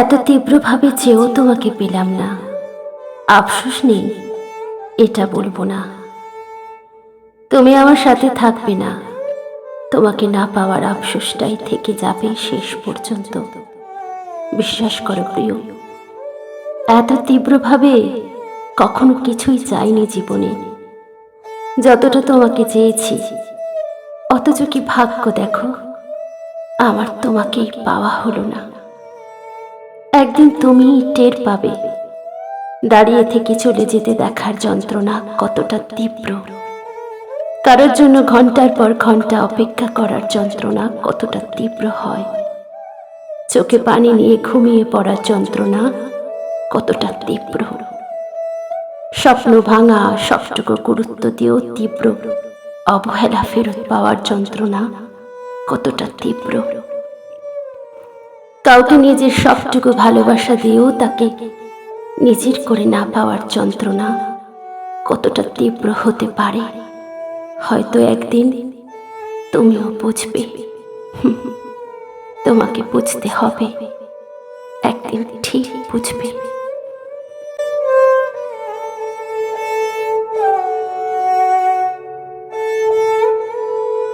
এত তীব্রভাবে চেয়েও তোমাকে পেলাম না। আফসোস নেই, এটা বলব না। তুমি আমার সাথে থাকবে না। তোমাকে না পাওয়ার আফসোসটাই থেকে যাবে শেষ পর্যন্ত। বিশ্বাস করো প্রিয়, এত তীব্রভাবে কখনো কিছুই চাইনি জীবনে। যতটা তোমাকে চেয়েছি, অথচ কি ভাগ্য দেখো, আমার তোমাকেই পাওয়া হলো না। একদিন তুমি টের পাবে। দাঁড়িয়ে থেকে চলে যেতে দেখার যন্ত্রণা কতটা তীব্র। কারোর জন্য ঘণ্টার পর ঘণ্টা অপেক্ষা করার যন্ত্রণা কতটা তীব্র হয়। চোখে পানি নিয়ে ঘুমিয়ে পড়ার যন্ত্রণা কতটা তীব্র। স্বপ্ন ভাঙা সবটুকু গুরুত্ব দিয়েও তীব্র। অবহেলা ফেরত পাওয়ার যন্ত্রণা কতটা তীব্র। কাউকে নিজের সবটুকু ভালোবাসা দিয়েও তাকে নিজের করে না পাওয়ার যন্ত্রণা কতটা তীব্র হতে পারে, হয়তো একদিন তুমিও বুঝবে। তোমাকে বুঝতে হবে, একদিন ঠিক বুঝবে।